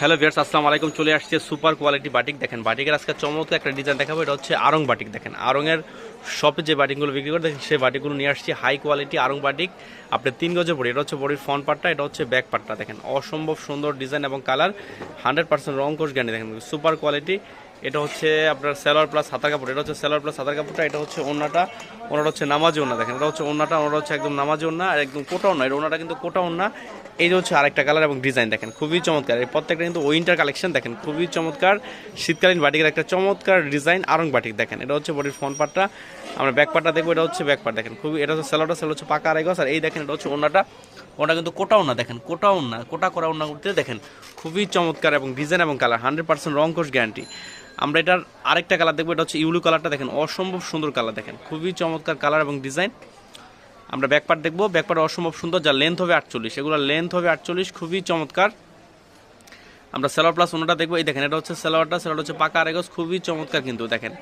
Hello viewers আসসালামু আলাইকুম। চলে আসছে সুপার কোয়ালিটি বাটিক। দেখেন, বাটিকের আজকে চমৎকার একটা ডিজাইন দেখাবো। এটা হচ্ছে আরং বাটিক, দেখেন। আরঙের শপে যে বাটিকগুলো বিক্রি করে, দেখেন, সেই বাটিকগুলো নিয়ে আসছি। High quality Aarong batik. আপনি তিন গজে পড়ি এটা হচ্ছে বডির ফ্রন্ট পার্টটা এটা হচ্ছে ব্যাক পার্টটা দেখেন। অসম্ভব সুন্দর ডিজাইন এবং কালার হান্ড্রেড পার্সেন্ট রং কোর্স গ্যান্ডি দেখেন। সুপার কোয়ালিটি এটা হচ্ছে আপনার সেলার প্লাস হাতার কাপড়। এটা হচ্ছে সেলার প্লাস হাতার কাপড়টা, এটা হচ্ছে ওনাটা ওনাটা হচ্ছে নামাজি ওনা দেখেন। এটা হচ্ছে ওনাটা ওনাটা হচ্ছে একদম নামাজি ওনা আর একদম কোটা ওনা এটা ওনাটা কিন্তু কোটা ওনা এই যে হচ্ছে আরেকটা কালার এবং ডিজাইন দেখেন, খুবই চমৎকার। এই প্রত্যেকটা কিন্তু উইন্টার কালেকশন দেখেন, খুবই চমৎকার। শীতকালীন বাটিকের একটা চমৎকার ডিজাইন আরং বাটিক দেখেন। এটা হচ্ছে বডির ফ্রন্ট পার্টটা আমরা ব্যাক পার্টটা দেখব, এটা হচ্ছে ব্যাক পার্ট দেখেন। খুবই, এটা হচ্ছে সেলোটা সেলো হচ্ছে পাকা আড়াই আর এই দেখেন, এটা হচ্ছে ওনাটা ওটা কিন্তু কোটাও না দেখেন কোটাও না কোটা করা ওনা করতে দেখেন। খুবই চমৎকার এবং ডিজাইন এবং কালার হান্ড্রেড পার্সেন্ট রং কোর্স গ্যারান্টি আমরা এটার আরেকটা কালার দেখব, এটা হচ্ছে ইউলু কালারটা দেখেন, অসম্ভব সুন্দর কালার দেখেন, খুবই চমৎকার কালার এবং ডিজাইন আমরা ব্যাকপার্ট দেখব ব্যাকপার্ট অসম্ভব সুন্দর, যার লেন্থ হবে আটচল্লিশ। এগুলো লেন্থ হবে আটচল্লিশ, খুবই চমৎকার। আমরা সেলোয়ার প্লাস অন্যটা দেখব, এই দেখেন, এটা হচ্ছে সেলোয়ারটা সেলোয়ার হচ্ছে পাকা আরেগজ, খুবই চমৎকার কিন্তু, দেখেন।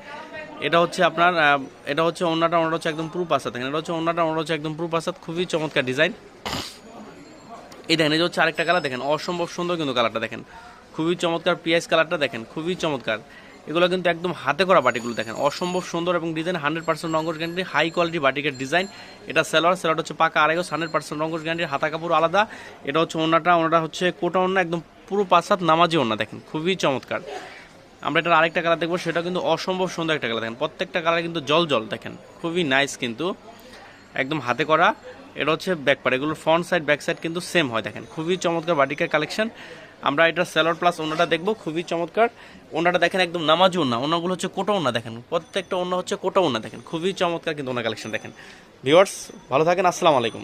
এটা হচ্ছে আপনার এটা হচ্ছে অন্যটা অন্যটা হচ্ছে একদম প্রুফ আসাদ দেখেন, এটা হচ্ছে অন্যটা অন্যটা হচ্ছে একদম প্রুফ আসাদ খুবই চমৎকার ডিজাইন এই দেখেন যে হচ্ছে আরেকটা কালার দেখেন, অসম্ভব সুন্দর কিন্তু কালারটা দেখেন। খুবই চমৎকার পিয়াজ কালারটা দেখেন, খুবই চমৎকার। এগুলো কিন্তু একদম হাতে করা বাটিগুলো দেখেন। অসম্ভব সুন্দর এবং ডিজাইন হান্ড্রেড পার্সেন্ট রঙ্গস গ্যারান্টি হাই কোয়ালিটি বাটিকের ডিজাইন এটা সেলোয়ার সেলোয়ার হচ্ছে পাকা আড়াইগো হান্ড্রেড পার্সেন্ট রঙ্গস গ্যারান্টির হাতা কাপড় আলাদা। এটা হচ্ছে ওনাটা ওনাটা হচ্ছে কোটা ওনা একদম পুরো পাঁচাত নামাজি ওনা দেখেন, খুবই চমৎকার। আমরা এটার আরেকটা কালার দেখব, সেটা কিন্তু অসম্ভব সুন্দর একটা কালার দেখেন। প্রত্যেকটা কালার কিন্তু জল জল দেখেন, খুবই নাইস কিন্তু, একদম হাতে করা। এটা হচ্ছে ব্যাক পার্ট এগুলোর ফ্রন্ট সাইড ব্যাক সাইড কিন্তু সেম হয় দেখেন। খুবই চমৎকার বাটিকের কালেকশন আমরা এটা সেলর প্লাস ওনাটা দেখব, খুবই চমৎকার। ওনাটা দেখেন একদম নামাজ ওনা, ওনাগুলো হচ্ছে কোটা ওনা দেখেন, প্রত্যেকটা ওনা হচ্ছে কোটা ওনা দেখেন, খুবই চমৎকার কিন্তু ওনার কালেকশন দেখেন। ভিওয়ার্স ভালো থাকেন, আসসালামু আলাইকুম।